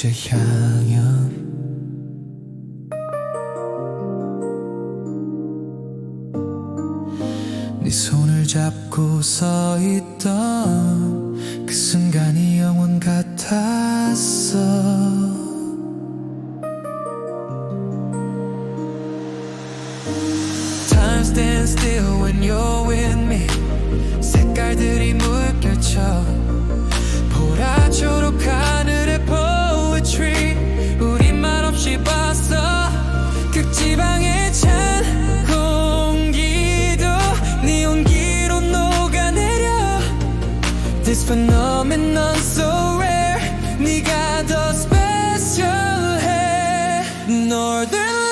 빛을 향연 네 손을 잡고 서 있던 그 순간이 영원 같았어 Time stands still when you're This phenomenon so rare 네가 더 special해 Northern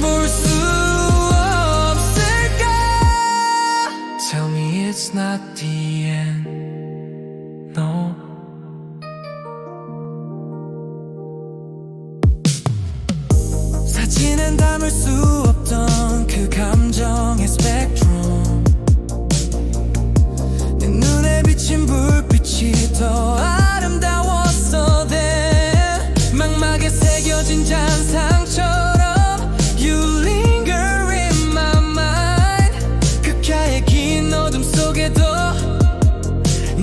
볼수 없을까? Tell me it's not the end. No. 사진엔 담을 수 없던 그 감정의 스펙트럼. 내 눈에 비친 불빛이 더 아름다웠어. 내 막막에 새겨진 잔상.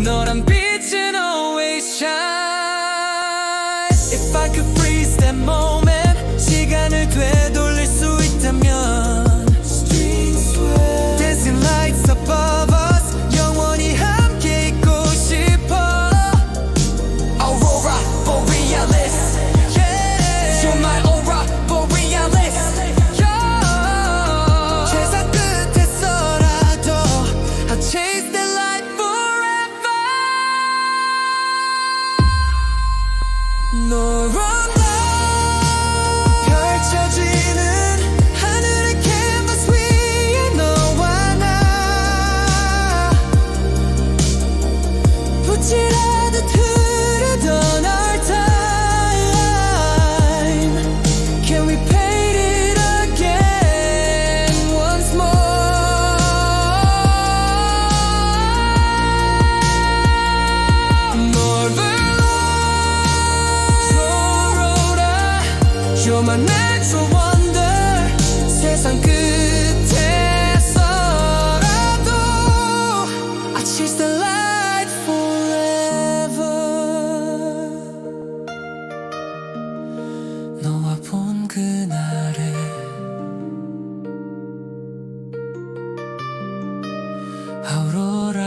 너란 빛 nor am aurora.